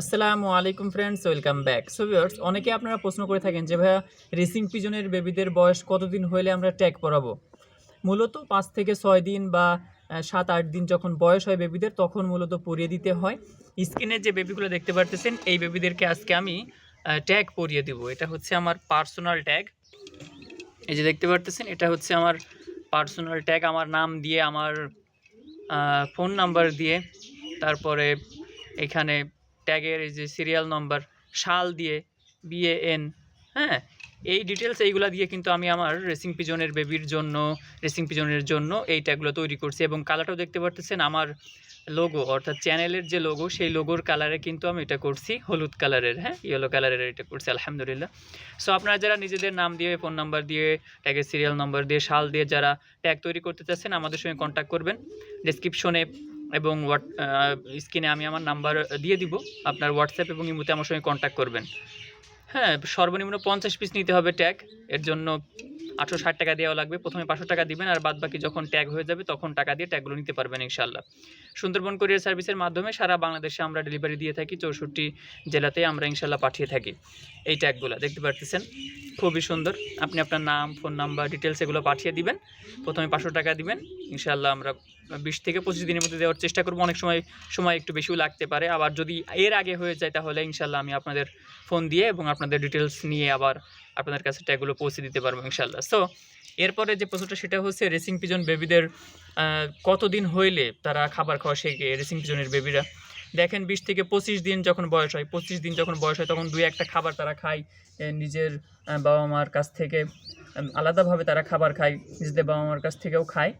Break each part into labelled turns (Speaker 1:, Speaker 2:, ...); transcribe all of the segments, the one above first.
Speaker 1: আসসালামু আলাইকুম friends welcome back so viewers অনেকে আপনারা প্রশ্ন করে থাকেন যে, ভাইয়া রেসিং পিজনের বেবিদের বয়স কতদিন হলে আমরা ট্যাগ পরাবো? মূলত পাঁচ থেকে ছয় দিন বা সাত, আট দিন যখন বয়স হয় বেবিদের তখন মূলত পরিয়ে দিতে হয়। স্ক্রিনে যে বেবিগুলো দেখতে পারতেছেন, এই বেবিদেরকে আজকে আমি ট্যাগ পরিয়ে দিব। এটা হচ্ছে আমার পার্সোনাল ট্যাগ এই যে দেখতে পারতেছেন, এটা হচ্ছে আমার পার্সোনাল ট্যাগ আমার নাম দিয়ে, আমার ফোন নাম্বার দিয়ে, তারপরে এখানে ট্যাগের এই যে সিরিয়াল নাম্বার শাল দিয়ে বিএএন হ্যাঁ? এই ডিটেলস এইগুলো দিয়ে কিন্তু আমি আমার রেসিং পিজনের বেবির জন্য রেসিং পিজনের জন্য এই ট্যাগগুলো তৈরি করছি এবং কালারটাও দেখতে পারতেছেন, আমার লোগো অর্থাৎ চ্যানেলের যে লোগো সেই লোগোর কালারে কিন্তু আমি এটা করছি, হলুদ কালারের হ্যাঁ? ইয়েলো কালারের এটা করছি, আলহামদুলিল্লাহ। সো আপনারা যারা নিজেদের নাম দিয়ে ফোন নাম্বার দিয়ে ট্যাগের সিরিয়াল নাম্বার দিয়ে শাল দিয়ে যারা ট্যাগ তৈরি করতে চাচ্ছেন, আমাদের সঙ্গে কন্ট্যাক্ট করবেন। ডিসক্রিপশনে এবং হোয়াট স্ক্রিনে আমি আমার নাম্বার দিয়ে দিব। আপনার হোয়াটসঅ্যাপ এবং ইমোতে আমার সঙ্গে কন্ট্যাক্ট করবেন। হ্যাঁ সর্বনিম্ন পঞ্চাশ পিস নিতে হবে ট্যাগ এর জন্য আটশো ষাট টাকা দেওয়া লাগবে। প্রথমে পাঁচশো টাকা দিবেন আর বাদ বাকি যখন ট্যাগ হয়ে যাবে তখন টাকা দিয়ে ট্যাগগুলো নিতে পারবেন ইনশাল্লাহ সুন্দরবন কোরিয়ার সার্ভিসের মাধ্যমে সারা বাংলাদেশে আমরা ডেলিভারি দিয়ে থাকি, চৌষট্টি জেলাতে আমরা ইনশাল্লাহ পাঠিয়ে থাকি এই ট্যাগগুলো দেখতে পারতেছেন? খুবই সুন্দর। আপনি আপনার নাম ফোন নাম্বার ডিটেলস এগুলো পাঠিয়ে দিবেন। প্রথমে পাঁচশো টাকা দিবেন। ইনশাল্লাহ আমরা বিশ থেকে পঁচিশ দিনের মধ্যে দেওয়ার চেষ্টা করব। অনেক সময় সময় একটু বেশিও লাগতে পারে। আবার যদি এর আগে হয়ে যায় তাহলে ইনশাল্লাহ আমি আপনাদের ফোন দিয়ে এবং আপনাদের ডিটেলস নিয়ে আবার আপনাদের কাছে ট্যাগুলো পৌঁছে দিতে পারব ইনশাল্লাহ সো এরপরে যে প্রশ্নটা সেটা হচ্ছে রেসিং পিজন বেবিদের কতদিন হইলে তারা খাবার খাওয়া শেখে রেসিং পিজনের বেবিরা দেখেন বিশ থেকে পঁচিশ দিন যখন বয়স হয়, পঁচিশ দিন যখন বয়স হয় তখন দুই একটা খাবার তারা খায় নিজের বাবা মার কাছ থেকে আলাদাভাবে তারা খাবার খায়, নিজেদের বাবা মার কাছ থেকেও খায়।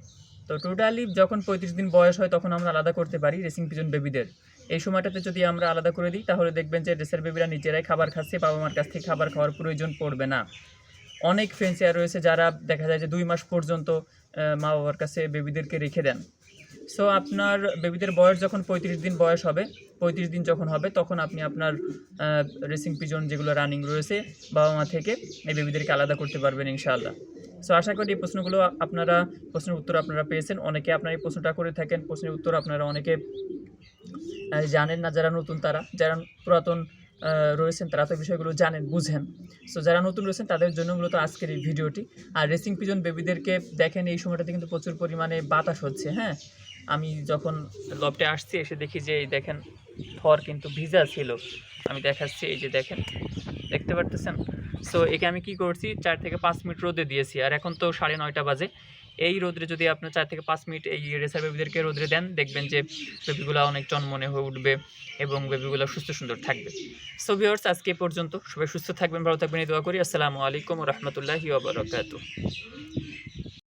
Speaker 1: তো টোটালি যখন পঁয়ত্রিশ দিন বয়স হয় তখন আমরা আলাদা করতে পারি রেসিং পিজন বেবিদের এই সময়টাতে যদি আমরা আলাদা করে দিই, তাহলে দেখবেন যে রেসের বেবিরা নিজেরাই খাবার খাচ্ছে, বাবা মার কাছ থেকে খাবার খাওয়ার প্রয়োজন পড়বে না। অনেক ফেন্সিয়ার রয়েছে যারা দেখা যায় যে দুই মাস পর্যন্ত মা বাবার কাছে বেবিদেরকে রেখে দেন। সো আপনার বেবিদের বয়স যখন পঁয়ত্রিশ দিন বয়স হবে, পঁয়ত্রিশ দিন যখন হবে, তখন আপনি আপনার রেসিং পিজন যেগুলো রানিং রয়েছে, বাবা মা থেকে এই বেবিদেরকে আলাদা করতে পারবেন ইনশাআল্লাহ। সো আশা করি এই প্রশ্নগুলো আপনারা, প্রশ্নের উত্তর আপনারা পেয়েছেন। অনেকে আপনারা এই প্রশ্নটা করে থাকেন, প্রশ্নের উত্তর আপনারা অনেকে জানেন না যারা নতুন তারা, যারা পুরাতন রয়েছেন তারা তো বিষয়গুলো জানেন, বুঝেন। সো যারা নতুন রয়েছেন, তাদের জন্য মূলত আজকের এই ভিডিওটি। আর রেসিং পিজন বেবিদেরকে দেখেন, এই সময়টাতে কিন্তু প্রচুর পরিমাণে বাতাস হচ্ছে হ্যাঁ? আমি যখন লবটে আসছি, এসে দেখি যে, এই দেখেন ফর কিন্তু ভিজা ছিল। আমি দেখাচ্ছি, এই যে দেখেন, দেখতে পারতেছেন? সো একে আমি কি করছি, চার থেকে পাঁচ মিনিট রোদে দিয়েছি। আর এখন তো সাড়ে নয়টা বাজে। এই রোদ্রে যদি আপনার চার থেকে পাঁচ মিনিট এই রেসার বেবিদেরকে রোদ্রে দেন, দেখবেন যে বেবিগুলো অনেক চনমনে হয়ে উঠবে এবং বেবিগুলো সুস্থ সুন্দর থাকবে। সো ভিওর্স আজকে পর্যন্ত সবাই সুস্থ থাকবেন, ভালো থাকবেন, এই দোয়া করি। আসসালামু আলাইকুম রহমতুল্লাহি ওবরাকাতু